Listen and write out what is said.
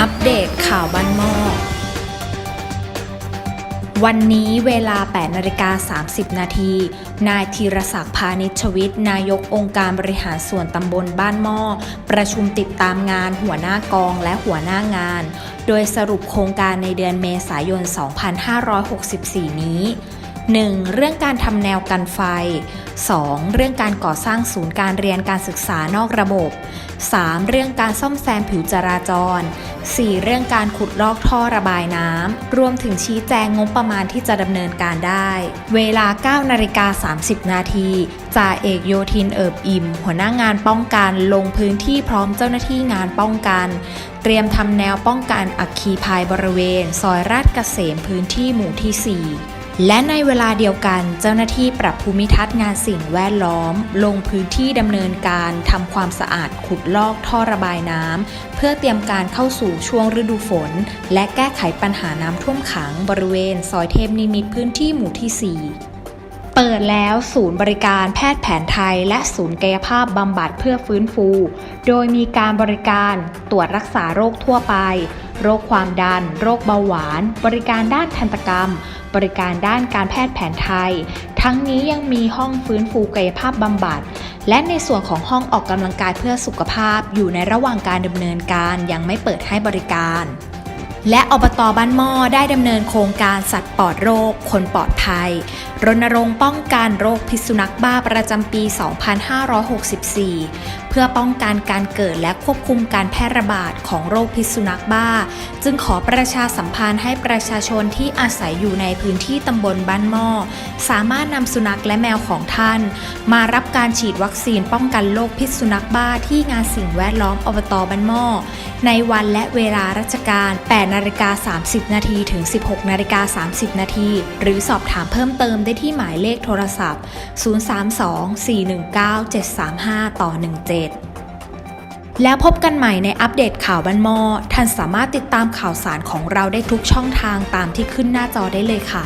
อัปเดตข่าวบ้านหม้อวันนี้เวลา 8 นาฬิกา 30 นาที นายธีรศักดิ์พาณิชวิทย์ นายกองค์การบริหารส่วนตำบลบ้านหม้อ ประชุมติดตามงานหัวหน้ากองและหัวหน้างาน โดยสรุปโครงการในเดือนเมษายน 2564 นี้ 1. เรื่องการทำแนวกันไฟ 2. เรื่องการก่อสร้างศูนย์การเรียนการศึกษานอกระบบ 3. เรื่องการซ่อมแซมผิวจราจร 4. เรื่องการขุดลอกท่อระบายน้ำ รวมถึงชี้แจงงบประมาณที่จะดำเนินการได้ เวลา 9 นาฬิกา 30 นาทีจ่าเอกโยธินเอิบอิ่ม หัวหน้างานป้องกันลงพื้นที่พร้อมเจ้าหน้าที่งานป้องกัน เตรียมทำแนวป้องกันอัคคีภัยบริเวณ ซอยราชเกษมพื้นที่หมู่ที่ 4 และในเวลาเดียวกันเจ้าหน้าที่ปรับภูมิทัศน์งานสิ่งแวดล้อม ลงพื้นที่ดำเนินการทำความสะอาดขุดลอกท่อระบายน้ำเพื่อเตรียมการเข้าสู่ช่วงฤดูฝน และแก้ไขปัญหาน้ำท่วมขังบริเวณ ซอยเทพนิมิตพื้นที่หมู่ที่ 4เปิดแล้วศูนย์บริการแพทย์แผนไทย และศูนย์กายภาพบำบัดเพื่อฟื้นฟู โดยมีการบริการตรวจรักษาโรคทั่วไป โรคความดัน โรคเบาหวาน บริการด้านทันตกรรม บริการด้านการแพทย์แผนไทย ทั้งนี้ยังมีห้องฟื้นฟูกายภาพบำบัด และในส่วนของห้องออกกำลังกายเพื่อสุขภาพอยู่ในระหว่างการดำเนินการยังไม่เปิดให้บริการ และอบตบ้านหม้อได้ดำเนินโครงการสัตว์ปลอดโรค คนปลอดภัย รณรงค์ป้องกันโรคพิษสุนัขบ้าประจำปี 2564 เพื่อป้องกันการเกิดและควบคุมการแพร่ระบาดของโรคพิษสุนัขบ้า จึงขอประชาสัมพันธ์ให้ประชาชนที่อาศัยอยู่ในพื้นที่ตำบลบ้านหม้อสามารถนำสุนัขและแมวของท่าน มารับการฉีดวัคซีนป้องกันโรคพิษสุนัขบ้าที่งานสิ่งแวดล้อมอบตบ้านหม้อในวันและเวลาราชการ 8นาฬิกา30 นาทีถึง 16นาฬิกา30 นาทีหรือสอบถามเพิ่มเติมได้ที่หมายเลขโทรศัพท์ 032-419-735 ต่อ 17แล้วพบกันใหม่ในอัปเดตข่าวบันมอ ท่านสามารถติดตามข่าวสารของเราได้ทุกช่องทางตามที่ขึ้นหน้าจอได้เลยค่ะ